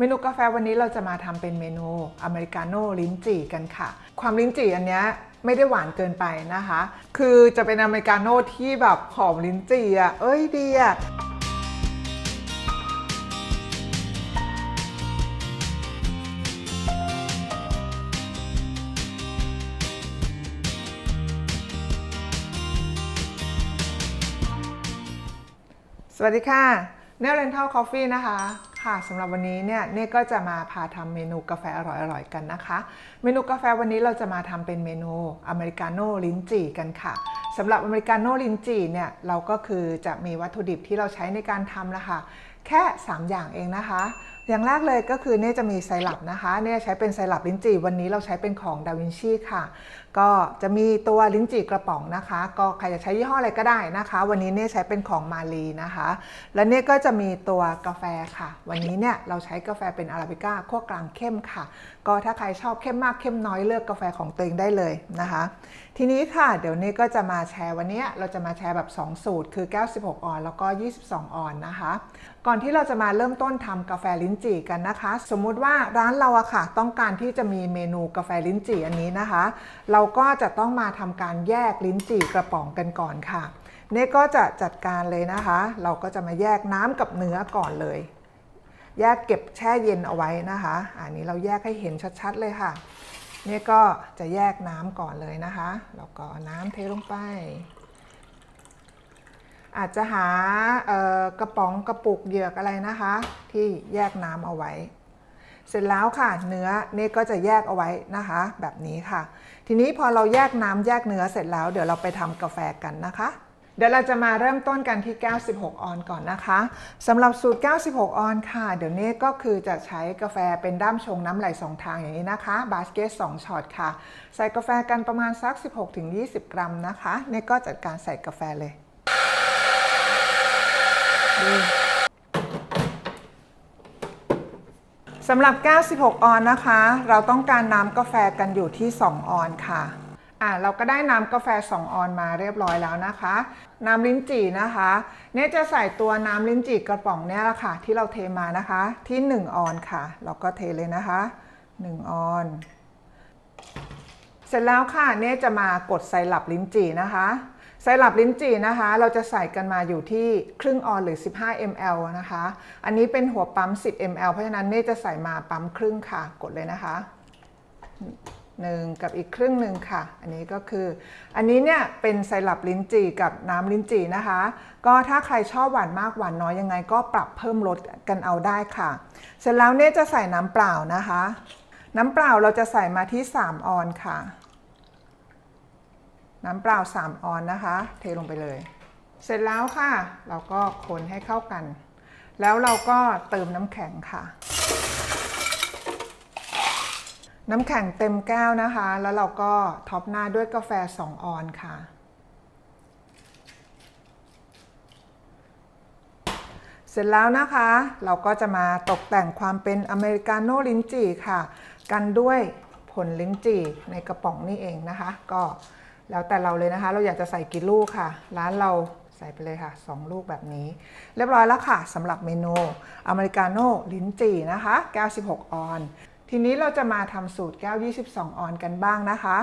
เมนูกาแฟวันนี้เราจะมาทำเป็นเมนูอเมริกาโน่ลิ้นจี่กันค่ะ ความลิ้นจี่อันเนี้ยไม่ได้หวานเกินไปนะคะ คือจะเป็นอเมริกาโน่ที่แบบหอมลิ้นจี่อะ เอ้ยดีอะสวัสดีค่ะ เน r เรนทัลคอฟฟี่นะคะ ค่ะสำหรับวันนี้เนี่ยเน่ก็จะมาพาทำเมนูกาแฟอร่อยๆกันนะคะ เมนูกาแฟวันนี้เราจะมาทำเป็นเมนูอเมริกาโน่ลิ้นจี่กันค่ะสำหรับอเมริกาโน่ลิ้นจี่เนี่ยเราก็คือจะมีวัตถุดิบที่เราใช้ในการทำนะคะ แค่ 3 อย่างเองนะคะ อย่างแรกเลยก็คือเน่จะมีไซรัปนะคะเน่ใช้เป็นไซรัปลิ้นจี่วันนี้เราใช้เป็นของดาวินชีค่ะ ก็จะมีตัวลิ้นจี่กระป๋องนะคะ ก็ใครจะใช้ยี่ห้ออะไรก็ได้นะคะ วันนี้เนี่ยใช้เป็นของมาลีนะคะ และเนี่ยก็จะมีตัวกาแฟค่ะ วันนี้เนี่ยเราใช้กาแฟเป็นอาราบิก้าขั้วกลางเข้มค่ะ ก็ถ้าใครชอบเข้มมากเข้มน้อยเลือกกาแฟของตัวเองได้เลยนะคะ ทีนี้ค่ะเดี๋ยวนี้ก็จะมาแชร์วันนี้เราจะมาแชร์แบบ 2 สูตรคือ 96 ออน แล้วก็ 22 ออนนะคะ ก่อนที่เราจะมาเริ่มต้นทำกาแฟลิ้นจี่กันนะคะ สมมุติว่าร้านเราอะค่ะ ต้องการที่จะมีเมนูกาแฟลิ้นจี่อันนี้นะคะ เราก็จะต้องมาทำการแยกลิ้นจี่กระป๋องกันก่อนค่ะเน่ก็จะจัดการเลยนะคะ เราก็จะมาแยกน้ำกับเนื้อก่อนเลย แยกเก็บแช่เย็นเอาไว้นะคะ อันนี้เราแยกให้เห็นชัดๆเลยค่ะ เนี่ยก็จะแยกน้ำก่อนเลยนะคะ แล้วก็น้ำเทลงไป อาจจะหากระป๋องกระปุกเหยือกอะไรนะคะ ที่แยกน้ำเอาไว้ เสร็จแล้วค่ะเนื้อเนี่ยก็จะแยกเอาไว้นะคะ แบบนี้ค่ะ ทีนี้พอเราแยกน้ำแยกเนื้อเสร็จแล้ว เดี๋ยวเราไปทำกาแฟกันนะคะ เดี๋ยวเราจะมาเริ่มต้นกันที่ 96 ออนก่อนนะคะสำหรับสูตร 96 ออนค่ะ เดี๋ยวนี้ก็คือจะใช้กาแฟเป็นด้ามชงน้ำไหลสองทางอย่างนี้นะคะ บาสเกต2ช็อตค่ะ ใส่กาแฟกันประมาณสัก 16-20 กรัมนะคะเนี่ยก็จัดการใส่กาแฟเลยสำหรับ 96 ออนนะคะ เราต้องการน้ำกาแฟกันอยู่ที่ 2 ออนค่ะ อะเราก็ได้น้ำกาแฟ 2 ออนมาเรียบร้อยแล้วนะคะ น้ำลิ้นจี่นะคะเนี่ยจะใส่ตัวน้ำลิ้นจี่กระป๋องเนี่ยแหละค่ะ ที่เราเทมานะคะที่ 1 ออนค่ะ เราก็เทเลยนะคะ 1 ออน เสร็จแล้วค่ะเนี่ยจะมากดไซรัปลิ้นจี่นะคะไซรัปลิ้นจี่นะคะ เราจะใส่กันมาอยู่ที่ครึ่งออนหรือ 15 ml นะคะ อันนี้เป็นหัวปั๊ม 10 ml เพราะฉะนั้นเนี่ยจะใส่มาปั๊มครึ่งค่ะ กดเลยนะคะ หนึ่งกับอีกครึ่งหนึ่งค่ะ อันนี้ก็คือ อันนี้เนี่ยเป็นไซรัปลิ้นจี่กับน้ำลิ้นจี่นะคะ ก็ถ้าใครชอบหวานมากหวานน้อยยังไง ก็ปรับเพิ่มรสกันเอาได้ค่ะ เสร็จแล้วเนี่ยจะใส่น้ำเปล่านะคะ น้ำเปล่าเราจะใส่มาที่ 3 ออนค่ะ น้ำเปล่า 3 ออนนะคะ เทลงไปเลย เสร็จแล้วค่ะ เราก็คนให้เข้ากัน แล้วเราก็เติมน้ำแข็งค่ะ น้ำแข็งเต็มแก้วนะคะ แล้วเราก็ท็อปหน้าด้วยกาแฟ 2 ออนค่ะ เสร็จแล้วนะคะ เราก็จะมาตกแต่งความเป็นอเมริกาโน่ลิ้นจี่ค่ะ กันด้วยผลลิ้นจี่ในกระป๋องนี่เองนะคะ ก็แล้วแต่เราเลยนะคะ เราอยากจะใส่กี่ลูกค่ะ ร้านเราใส่ไปเลยค่ะ 2 ลูกแบบนี้ เรียบร้อยแล้วค่ะสำหรับเมนูอเมริกาโน่ลิ้นจี่นะคะ96ออน ทีนี้เราจะมาทำสูตรแก้ว 22 ออนกันบ้างนะคะ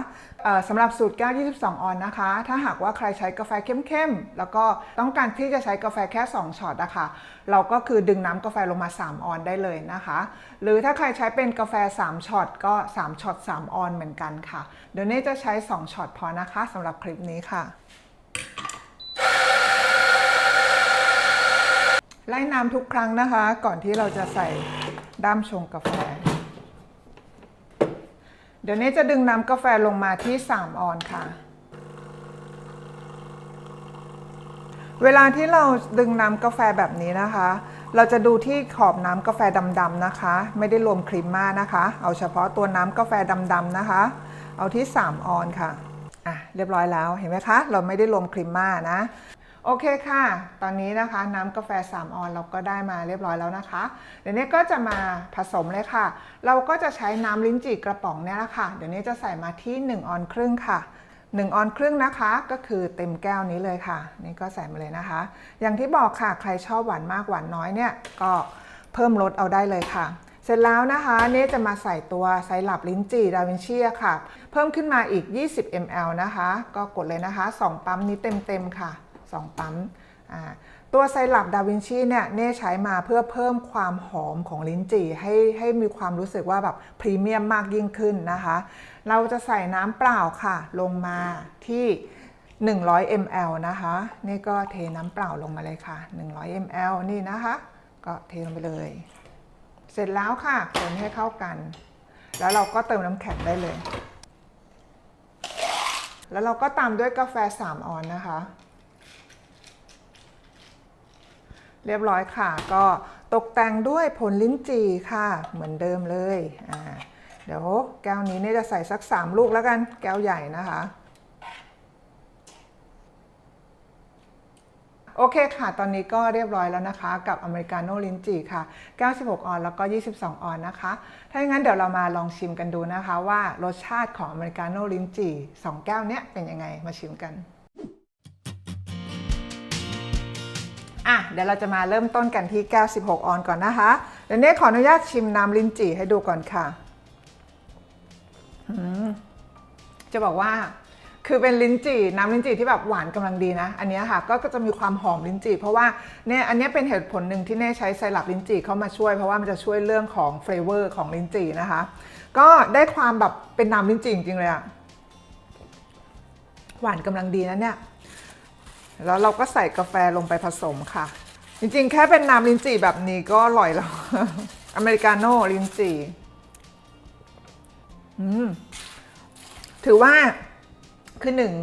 สำหรับสูตรแก้ว 22 ออนนะคะ ถ้าหากว่าใครใช้กาแฟเข้มๆ แล้วก็ต้องการที่จะใช้กาแฟแค่ 2ช็อตอะคะเราก็คือดึงน้ำกาแฟลงมา 3 ออนได้เลยนะคะ หรือถ้าใครใช้เป็นกาแฟ 3ช็อตก็ 3ช็อต3 ออนเหมือนกันค่ะ เดี๋ยวนี้จะใช้ 2ช็อตพอนะคะสำหรับคลิปนี้ค่ะไล่น้ำทุกครั้งนะคะ ก่อนที่เราจะใส่ด้ามชงกาแฟ เดี๋ยวนี้จะดึงน้ำกาแฟลงมาที่ 3 ออนค่ะ เวลาที่เราดึงน้ำกาแฟแบบนี้นะคะ เราจะดูที่ขอบน้ำกาแฟดำๆนะคะ ไม่ได้รวมครีมมานะคะ เอาเฉพาะตัวน้ำกาแฟดำๆนะคะ เอาที่ 3 ออนค่ะอะ เรียบร้อยแล้วเห็นไหมคะ เราไม่ได้รวมครีมมานะ โอเคค่ะ ตอนนี้นะคะน้ำกาแฟ 3 ออนเราก็ได้มาเรียบร้อยแล้วนะคะ เดี๋ยวนี้ก็จะมาผสมเลยค่ะ เราก็จะใช้น้ำลิ้นจี่กระป๋องเนี่ยแหละค่ะ เดี๋ยวนี้จะใส่มาที่ 1 ออนครึ่งค่ะ 1 ออนครึ่งนะคะ ก็คือเต็มแก้วนี้เลยค่ะ นี่ก็ใส่มาเลยนะคะ อย่างที่บอกค่ะ ใครชอบหวานมากหวานน้อยเนี่ย ก็เพิ่มรสเอาได้เลยค่ะ เสร็จแล้วนะคะเน่จะมาใส่ตัวไซรัปลิ้นจี่ดาวินชีค่ะ เพิ่มขึ้นมาอีก 20 ml นะคะ ก็กดเลยนะคะ 2 ปั๊มนี้เต็มๆค่ะ 2 ปั๊มตัวไซรัปดาวินชีเนี่ยเน่ใช้มาเพื่อเพิ่มความหอมของลิ้นจี่ให้ให้มีความรู้สึกว่าแบบพรีเมียมมากยิ่งขึ้นนะคะ เราจะใส่น้ำเปล่าค่ะ ลงมาที่ 100 ml นะคะ นี่ก็เทน้ำเปล่าลงมาเลยค่ะ 100 ml นี่นะคะ ก็เทลงไปเลย เสร็จแล้วค่ะคนให้เข้ากัน แล้วเราก็เติมน้ำแข็งได้เลย แล้วเราก็ตามด้วยกาแฟ 3 ออนนะคะ เรียบร้อยค่ะ ก็ตกแต่งด้วยผลลิ้นจี่ค่ะ เหมือนเดิมเลยอ่าเดี๋ยวแก้วนี้เนี่ยจะใส่สัก 3 ลูกแล้วกัน แก้วใหญ่นะคะ โอเคค่ะ ตอนนี้ก็เรียบร้อยแล้วนะคะ กับอเมริกาโน่ลิ้นจี่ค่ะ96ออนแล้วก็ 22 ออนนะคะ ถ้าอย่างนั้นเดี๋ยวเรามาลองชิมกันดูนะคะ ว่ารสชาติของอเมริกาโน่ลิ้นจี่ 2 แก้วเนี้ยเป็นยังไงมาชิมกัน อะเดี๋ยวเราจะมาเริ่มต้นกันที่แก้ว 16 ออนก่อนนะคะ เดี๋ยวนี้ขออนุญาตชิมน้ำลิ้นจี่ให้ดูก่อนค่ะจะบอกว่า คือเป็นลิ้นจี่น้ำลิ้นจี่ที่แบบหวานกำลังดีนะ อันนี้ค่ะก็จะมีความหอมลิ้นจี่เพราะว่าเนี่ยอันนี้เป็นเหตุผลหนึ่งที่เน่ใช้ไซรัปลิ้นจี่เข้ามาช่วยเพราะว่ามันจะช่วยเรื่องของเฟลเวอร์ของลิ้นจี่นะคะ ก็ได้ความแบบเป็นน้ำลิ้นจี่จริงๆเลยอะหวานกำลังดีนะเนี่ย แล้วเราก็ใส่กาแฟลงไปผสมค่ะ จริงๆ แค่เป็นน้ำลิ้นจี่แบบนี้ก็อร่อยแล้ว อเมริกาโน่ลิ้นจี่ถือว่าคือหนึ่ง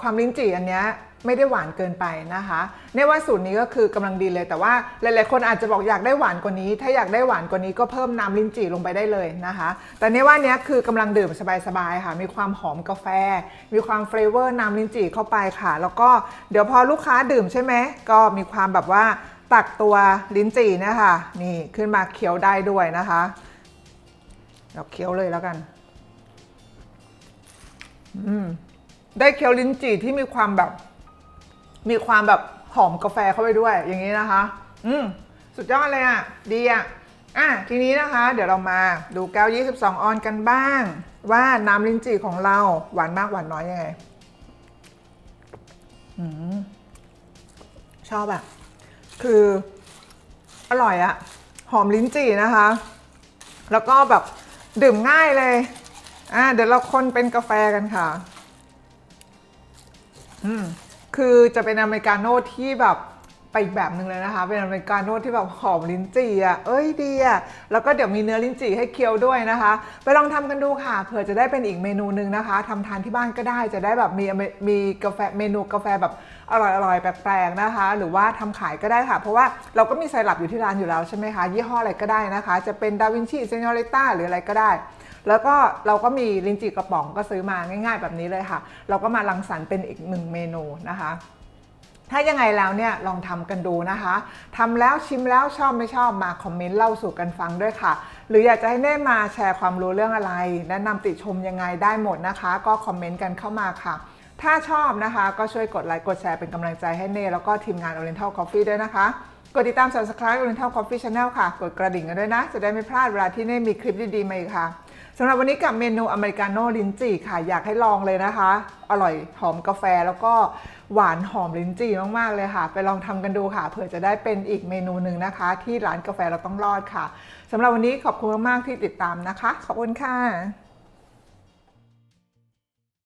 ความลิ้นจี่อันเนี้ยไม่ได้หวานเกินไปนะคะเนี่ยว่าสูตรนี้ก็คือกำลังดีเลย แต่ว่าหลายๆคนอาจจะบอกอยากได้หวานกว่านี้ ถ้าอยากได้หวานกว่านี้ก็เพิ่มน้ำลิ้นจี่ลงไปได้เลยนะคะ แต่เนี่ยว่าเนี้ยคือกำลังดื่มสบายๆค่ะ มีความหอมกาแฟ มีความเฟรเวอร์น้ำลิ้นจี่เข้าไปค่ะ แล้วก็เดี๋ยวพอลูกค้าดื่มใช่ไหมก็มีความแบบว่าตักตัวลิ้นจี่นะคะนี่ขึ้นมาเคี้ยวได้ด้วยนะคะเราเคี้ยวเลยแล้วกัน อืม ได้เคี้ยวลิ้นจี่ที่มีความแบบ มีความแบบหอมกาแฟเข้าไปด้วยอย่างนี้นะคะ อืมสุดยอดเลยอะ ดีอะอะทีนี้นะคะ เดี๋ยวเรามาดูแก้ว 22 ออนกันบ้าง ว่าน้ำลิ้นจี่ของเราหวานมากหวานน้อยยังไงอืมชอบอะคือ อร่อยอะหอมลิ้นจี่นะคะ แล้วก็แบบดื่มง่ายเลย อ่าเดี๋ยวเราคนเป็นกาแฟกันค่ะ อืมคือจะเป็นอเมริกาโน่ที่แบบไปอีกแบบหนึ่งเลยนะคะ เป็นอเมริกาโน่ที่แบบหอมลิ้นจี่อะ เอ้ยดีอะ แล้วก็เดี๋ยวมีเนื้อลิ้นจี่ให้เคี้ยวด้วยนะคะ ไปลองทำกันดูค่ะ เผื่อจะได้เป็นอีกเมนูหนึ่งนะคะทำทานที่บ้านก็ได้ จะได้แบบมีมีกาแฟเมนูกาแฟแบบอร่อยๆแปลกๆนะคะ หรือว่าทำขายก็ได้ค่ะ เพราะว่าเราก็มีไซรัปอยู่ที่ร้านอยู่แล้วใช่ไหมคะ ยี่ห้ออะไรก็ได้นะคะ จะเป็นดาวินชีเซนอริต้าหรืออะไรก็ได้ แล้วก็เราก็มีลิ้นจี่กระป๋องก็ซื้อมาง่าย ๆ แบบนี้เลยค่ะ เราก็มารังสรรค์เป็นอีกหนึ่งเมนูนะคะถ้ายังไงแล้วเนี่ยลองทำกันดูนะคะทำแล้วชิมแล้วชอบไม่ชอบมาคอมเมนต์เล่าสู่กันฟังด้วยค่ะ หรืออยากจะให้เน่มาแชร์ความรู้เรื่องอะไร แนะนำติชมยังไงได้หมดนะคะ ก็คอมเมนต์กันเข้ามาค่ะ ถ้าชอบนะคะ ก็ช่วยกดไลค์กดแชร์เป็นกำลังใจให้เน่แล้วก็ทีมงาน Oriental Coffee ด้วยนะคะ กดติดตาม subscribe Oriental Coffee Channel ค่ะ กดกระดิ่งกันด้วยนะ จะได้ไม่พลาดเวลาที่เน่มีคลิปดีๆมาอีกค่ะ สำหรับวันนี้กับเมนูอเมริกาโน่ลิ้นจี่ค่ะอยากให้ลองเลยนะคะ อร่อยหอมกาแฟแล้วก็หวานหอมลิ้นจี่มากๆเลยค่ะ ไปลองทำกันดูค่ะเผื่อจะได้เป็นอีกเมนูหนึ่งนะคะ ที่ร้านกาแฟเราต้องรอดค่ะสำหรับวันนี้ขอบคุณมากๆที่ติดตามนะคะ ขอบคุณค่ะ